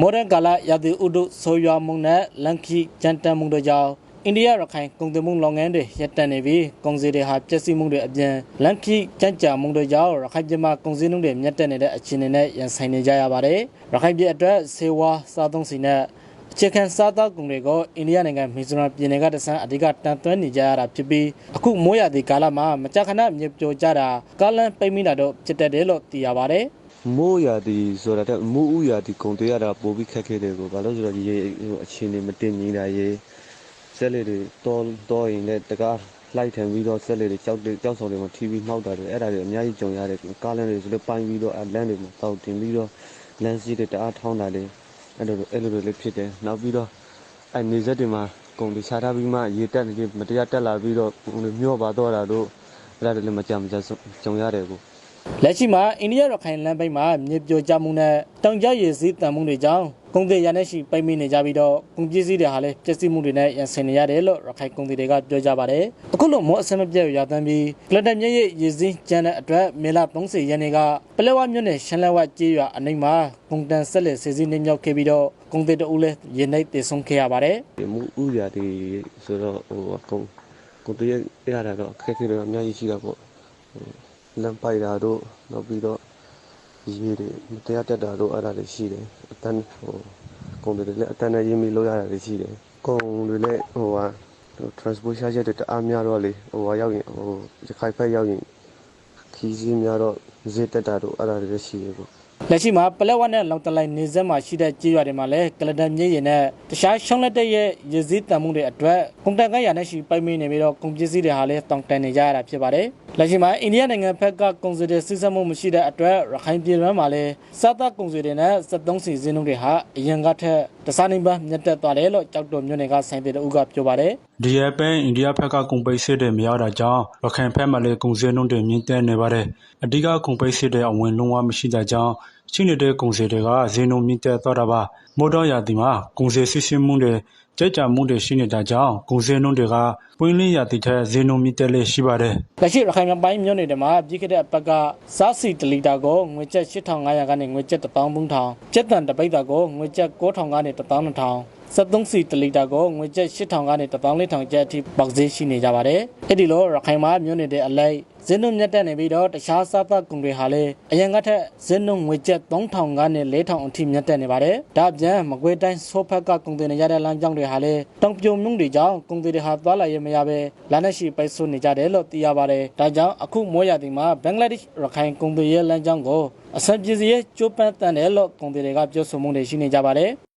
မော်ဒန်ကာလာရာသီဥတုဆိုးရွားမှုနဲ့လန်ခီကြမ်းတမ်းမှုတို့ကြောင့်အိန္ဒိယရခိုင်ကုန်သွယ်မှုလုပ်ငန်းတွေရပ်တန့်နေပြီးကုန်စည်တွေဟာပျက်စီးမှုတွေအပြင်လန်ခီကြမ်းကြမ်းမှုတို့ကြောင့်ရခိုင်ပြည်မှာကုန်စည်နှုန်းတွေမြင့်တက်နေတဲ့အခြေအနေနဲ့ရင်ဆိုင်နေကြရပါတယ်ရခိုင်ပြည်အတွက်ဆေးဝါးစားသုံးစီနဲ့အခြေခံစားသောက်ကုန်တွေကိုအိန္ဒိယနိုင်ငံမီဇိုရမ်ပြည်နယ်ကတဆန်းအဓိကတန်သွင်းနေကြရတာဖြစ်ပြီးအခုမိုးရာသီကာလမှာမကြာခဏမြေပြိုကျတာကားလမ်းပိတ်မိတာတို့ဖြစ်တတ်တယ်လို့သိရပါတယ် မိုးရာသီဆိုတာတဲ့မိုးဥရာသီကုန်တွေရတာပိုပြီးခက်ခဲတယ်ကိုဘာလို့ဆိုတော့ရေဟိုအခြေအနေမတင်ညီတာရေဆက်လေတွေတောတောရင်လည်းတကားလိုက်ထန်ပြီးတော့ဆက်လေတွေကြောက်တွေကြောက်ဆောင်တွေမှာထီပြီးမှောက်တာတွေအဲ့ဒါတွေအများကြီးကြုံရတယ်ကားလမ်းတွေဆိုလည်းပိုင်းပြီးတော့အလမ်းတွေမှာတောက်တင်ပြီးတော့လမ်းစီးတွေတအားထောင်းတာလေအဲ့လိုအဲ့လိုတွေလည်းဖြစ်တယ်နောက်ပြီးတော့အဲ့နေဆက်တွေမှာကုန်တွေချထားပြီးမှရေတက်နေမတရားတက်လာပြီးတော့မျောပါတော့တာတို့အဲ့ဒါတွေလည်းမကြမ်းမကြကြုံရတယ်ကို လက်ရှိမှာအိန္ဒိယရခိုင်လမ်းပိတ်မှာမြေပြိုကျမှုနဲ့တောင်ကျရေစီးတန်မှုတွေကြောင့်ကုန်သည်ရနဲ့ရှိပိတ်မိနေကြပြီးတော့ကုန်ပစ္စည်းတွေဟာလည်းပျက်စီးမှုတွေနဲ့ရန်ဆင်နေရတယ်လို့ရခိုင်ကုန်သည်တွေကပြောကြပါတယ်။အခုလိုမိုးအဆင်မပြေရတမ်းပြီးကလတ်တမြရဲ့ရေစင်းကျန်းတဲ့အတွက်မေလ30ရက်နေ့ကပလက်ဝမြို့နယ်ရှမ်းလက်ဝကျေးရွာအနိမ့်မှာကုန်တန်ဆက်လက်စီစီနေမြောက်ခဲ့ပြီးတော့ကုန်သည်တအုပ်လည်းရေနှိပ်တည်ဆုံးခဲ့ရပါတယ်ဒီမူဥရာဒီဆိုတော့ဟိုအကုန်ကိုတရရတာတော့အခက်အခဲတွေအများကြီးရှိတာပေါ့ဟို လမ်းပိုက်တာတို့နောက်ပြီးတော့ရေတွေမတရားတက်တာတို့အဲ့ဒါတွေရှိတယ်အတန်းဟိုကုန်တွေလည်းအတန်းနဲ့ရင်းပြီးလောက်ရတာတွေရှိတယ်ကုန်တွေလည်းဟိုဟာ transport charge တွေတအားများတော့လေဟိုဟာရောက်ရင်ဟိုရခိုင်ဖက်ရောက်ရင်ခီးစည်းများတော့ဈေးတက်တာတို့အဲ့ဒါတွေလည်းရှိတယ်ပေါ့။ လက်ရှိမှာပလက်ဝနဲ့လောင်တလိုက်နေဆက်မှာရှိတဲ့ကြေးရွာတွေမှာလည်းကလဒန်မြေရင်နဲ့တခြားရှုံးလက်တဲ့ရဲ့ရည်စည်းတန်မှုတွေအတွက်ကုန်တန်ကရနဲ့ရှိပိုက်မိနေပြီးတော့ကုန်ပစ္စည်းတွေဟာလည်းတောင်တန်နေကြရတာဖြစ်ပါတယ်။လက်ရှိမှာအိန္ဒိယနိုင်ငံဘက်ကကုန်စည်တွေစစ်ဆေးမှုမရှိတဲ့အတွက်ရခိုင်ပြည်နယ်မှာလည်းစားသောက်ကုန်စည်တွေနဲ့စက်သုံးစီစင်းတွေဟာအရင်ကထက်တစားနေပါမြတ်တက်သွားတယ်လို့ကြောက်တော်မြို့နယ်ကဆိုင်တဲ့ဦးကပြောပါတယ်ဒီရက်ပိုင်းအိန္ဒိယဘက်ကကုန်ပိတ်စစ်တွေမရတာကြောင့်ရခိုင်ဘက်မှာလည်းကုန်စည်နှုန်းတွေမြင့်တက်နေပါတယ်။အဓိကကုန်ပိတ်စစ်တွေအဝင်လုံးဝမရှိတာကြောင့်ရှိနေတဲ့ကုန်စည်တွေကဈေးနှုန်းမြင့်တက်သွားတာပါ။မိုးတော်ရာသီမှာကုန်စည်စစ်ဆေးမှုတွေကြိုက်ကြမှုတွေရှိနေတာကြောင့်ကုန်စည်နှုန်းတွေကပွင့်လင်းရာသီထက်ဈေးနှုန်းမြင့်တက်လေရှိပါတယ်။။လက်ရှိရခိုင်မြောက်ပိုင်းမြို့နယ်တွေမှာပြီးခဲ့တဲ့အပတ်ကစားစီ1လီတာကိုငွေကျပ်8500ကနေငွေကျပ်13000ကျပ်တန်တပိတ်တာကိုငွေကျပ်9000ကနေ12000 စက်သုံးစီ1လီတာကိုငွေကျပ်8000ကနေ14000ကျပ်အထိပေါက်ဈေးရှိနေကြပါတယ်။အဲ့ဒီလိုရခိုင်မှာမြို့နယ်တွေအလိုက်ဈေးနှုန်းမြတ်တက်နေပြီးတော့တခြားစားသောက်ကုန်တွေဟာလည်းအရင်ကထက်ဈေးနှုန်းငွေကျပ်3000ကနေ4000အထိမြတ်တက်နေပါတယ်။ဒါ့အပြင်မကွေးတိုင်းဆိုးဖက်ကကုန်တင်နေကြတဲ့လမ်းကြောင်းတွေဟာလည်းတောင်ပြိုမှုတွေကြောင့်ကုန်တွေဟာသွားလာရမရပဲလမ်းနဲ့ရှိပိတ်ဆို့နေကြတယ်လို့သိရပါတယ်။ဒါကြောင့်အခုမိုးရာသီမှာဘင်္ဂလားဒေ့ရှ်ရခိုင်ကုန်တွေရဲ့လမ်းကြောင်းကိုအဆင်ပြေစေကျိုးပန်းတန်တယ်လို့ကုန်တွေကပြောဆိုမှုတွေရှိနေကြပါတယ်။